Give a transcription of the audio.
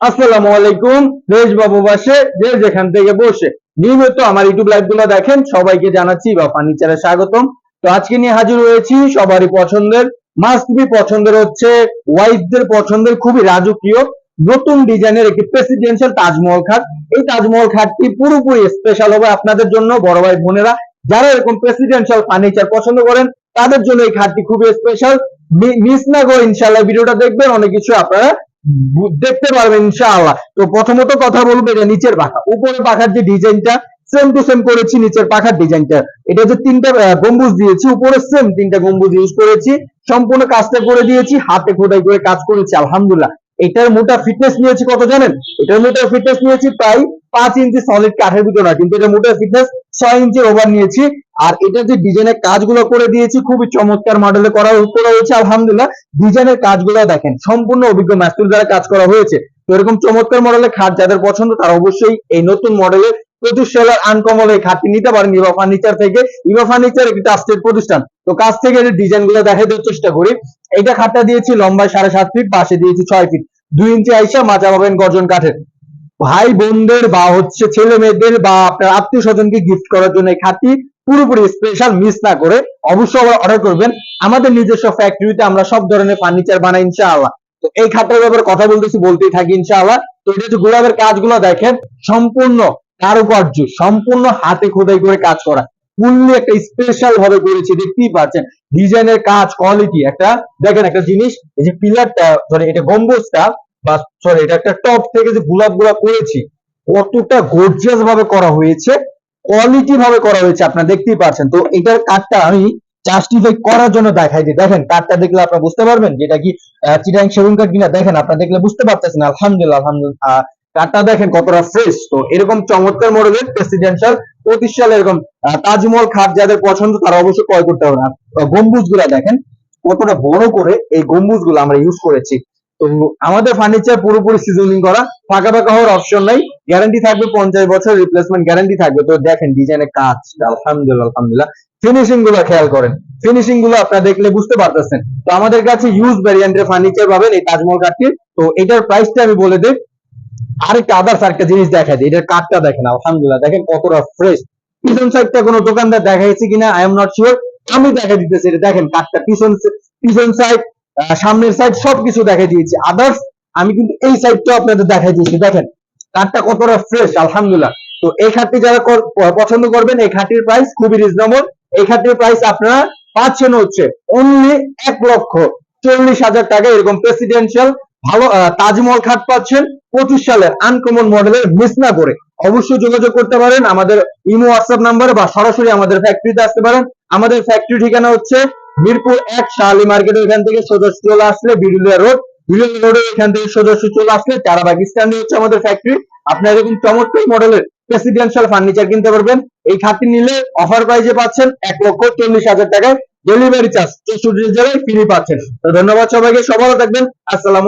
আসসালামু আলাইকুম, দেশ বাবু বাসে যে যেখান থেকে বসে। নিয়মিত আমার ইউটিউব লাইভগুলো দেখেন, সবাইকে জানাচ্ছি বা ফার্নিচারে স্বাগতম। তো আজকে নিয়ে হাজির হয়েছি সবারই পছন্দের মাস্ট বি পছন্দের হচ্ছে ওয়াইফদের পছন্দের খুবই রাজকীয়, নতুন ডিজাইনের একটি প্রেসিডেন্সিয়াল তাজমহল খাট। এই তাজমহল খাটটি পুরোপুরি স্পেশাল হবে আপনাদের জন্য, বড় ভাই বোনেরা। যারা এরকম প্রেসিডেন্সিয়াল ফার্নিচার পছন্দ করেন, তাদের জন্য এই খাটটি খুবই স্পেশাল মিস না করে ইনশাল্লাহ ভিডিওটা দেখবেন, অনেক কিছু আপনারা দেখতে পারবেন, ইনশাআল্লাহ। তো প্রথমত কথা বলব, এটা নিচের পাখা। উপরের পাখার যে ডিজাইনটা সেম টু সেম করেছি নিচের পাখার ডিজাইনটা। এটা যে তিনটা গম্বুজ দিয়েছি, উপরে সেম তিনটা গম্বুজ ইউজ করেছি। সম্পূর্ণ কাজটা করে দিয়েছি, হাতে খোদাই করে কাজ করেছি, আলহামদুলিল্লাহ। এটার মোটা ফিটনেস নিয়েছি কত জানেন? এটার মোটা ফিটনেস নিয়েছি প্রায় পাঁচ ইঞ্চি সলিড কাঠের ভিতর কিন্তু এটা মোটা ফিটনেস ছয় ইঞ্চি ওভার নিয়েছি। আর এটা যে ডিজাইনের কাজগুলো করে দিয়েছি, খুবই চমৎকার মডেলে করা করা হয়েছে, আলহামদুলিল্লাহ। ডিজাইনের কাজগুলো দেখেন, সম্পূর্ণ অভিজ্ঞ মাস্টুর দ্বারা কাজ করা হয়েছে, তো এরকম চমৎকার মডেলের খাট যাদের পছন্দ, তারা অবশ্যই এই নতুন মডেলের প্রচুর সেলার আনকমল এই খাটটি নিতে পারেন, ইভা ফার্নিচার থেকে। ইভা ফার্নিচার একটি ট্রাস্টেড প্রতিষ্ঠান। তো কাছ থেকে এর ডিজাইনগুলো দেখাই দেওয়ার চেষ্টা করি, এইটা খাটটা দিয়েছি লম্বায় সাড়ে সাত ফিট পাশে দিয়েছি ছয় ফিট দুই ইঞ্চি আইসা, মাচা পাবেন গর্জন কাঠের। ভাই বোনদের বা হচ্ছে ছেলে মেয়েদের বা আপনার আত্মীয় স্বজনকে গিফট করার জন্য এই খাটটি পুরোপুরি স্পেশাল মিস না করে অবশ্যই আবার অর্ডার করবেন। আমাদের নিজস্ব ফ্যাক্টরিতে আমরা সব ধরনের ফার্নিচার বানাই ইনশাআল্লাহ। তো এই খাটটার ব্যাপারে কথা বলতেছি, বলতেই থাকি ইনশাআল্লাহ। তো এটা যে গোলাপের কাজগুলো দেখেন, সম্পূর্ণ কারুকার্য, সম্পূর্ণ হাতে খোদাই করে কাজ করা। ফুললি একটা স্পেশাল ভাবে করেছি, দেখতেই পাচ্ছেন। ডিজাইনের কাজ কোয়ালিটি একটা দেখেন একটা জিনিস, এই যে পিলারটা সরি এটা গম্বুজটা বা সরি এটা একটা টপ থেকে যে গোলাপগুলা করেছি, কতটা গর্জিয়াস ভাবে করা হয়েছে কোয়ালিটি ভাবে করা হয়েছে আপনারা দেখতেই পাচ্ছেন তো এটার কাঠটা আমি জাস্টিফাই করার জন্য দেখাই দিই। দেখেন কাঠটা দেখলে আপনারা বুঝতে পারবেন যে এটা কি চিটাং সেগুন কাঠ কিনা? দেখেন, আপনারা দেখলে বুঝতে পারতেছেন, আলহামদুলিল্লাহ আলহামদুলিল্লাহ। কাঠটা দেখেন কতটা ফ্রেশ তো এরকম চমৎকার মডেলের প্রেসিডেন্সিয়াল পঁচিশ এরকম তাজমহল খাট যাদের পছন্দ তারা অবশ্যই ক্রয় করতে হবে না গম্বুজ দেখেন, কতটা বড় করে এই গম্বুজ আমরা ইউজ করেছি। তো আমাদের ফার্নিচার পুরোপুরি সিজনিং করা, ফাঁকা ফাঁকা হওয়ার অপশন নাই। গ্যারান্টি থাকবে পঞ্চাশ বছর রিপ্লেসমেন্ট গ্যারান্টি থাকবে। তো দেখেন ডিজাইনের কাজ, আলহামদুলিল্লাহ আলহামদুলিল্লাহ। ফিনিশিংগুলো খেয়াল করেন। ফিনিশিংগুলো আপনারা দেখলে বুঝতে পারতেছেন। তো আমাদের কাছে ইউজ ভ্যারিয়েন্টের ফার্নিচার পাবেন এই তাজমহল কাঠটির। তো এটার প্রাইসটা আমি বলে দিই। আরেকটা আদার্স আরেকটা জিনিস দেখা যায় এটার কাঠটা দেখেন, আলহামদুলিল্লাহ। দেখেন কতটা ফ্রেশ পিছন সাইডটা কোনো দোকানদার দেখা গেছে কিনা আই এম নট শিওর আমি দেখা দিতেছি এটা। দেখেন কাঠটা পিছন পিছন সাইড সামনের সাইড সবকিছু দেখা দিয়েছি। আদার্স আমি কিন্তু এই সাইডটাও আপনাদের দেখাই দিয়েছি। দেখেন কাঠটা কতটা ফ্রেশ আলহামদুলিল্লাহ। তো এই খাটটি যারা পছন্দ করবেন, এই খাটটির প্রাইস খুবই রিজনেবল এই খাটটির প্রাইস আপনারা পাচ্ছেন হচ্ছে অনলি এক লক্ষ চল্লিশ হাজার টাকা। এরকম প্রেসিডেন্সিয়াল ভালো তাজমহল খাট পাচ্ছেন। পঁচিশ সালের আনকমন মডেলের মিস না করে অবশ্যই যোগাযোগ করতে পারেন। আমাদের ইমো হোয়াটসঅ্যাপ নাম্বারে বা সরাসরি আমাদের ফ্যাক্টরিতে আসতে পারেন। আমাদের ফ্যাক্টরি ঠিকানা হচ্ছে মিরপুর এক শাহালি মার্কেটের এখান থেকে সোজাসু চলে আসলে, বিরুলিয়া রোড। বিরুলিয়া রোডের এখান থেকে সোজাসু চলে আসলে তারা পাকিস্তান হচ্ছে আমাদের ফ্যাক্টরি আপনারা এরকম চমৎকার মডেলের প্রেসিডেন্সিয়াল ফার্নিচার কিনতে পারবেন। এই খাতি নিলে অফার প্রাইজে পাচ্ছেন এক লক্ষ চল্লিশ হাজার টাকায় ডেলিভারি চার্জ চৌষট্টি জেলায় ফ্রি পাচ্ছেন। তো ধন্যবাদ সবাইকে, সবাই থাকবেন। আসসালাম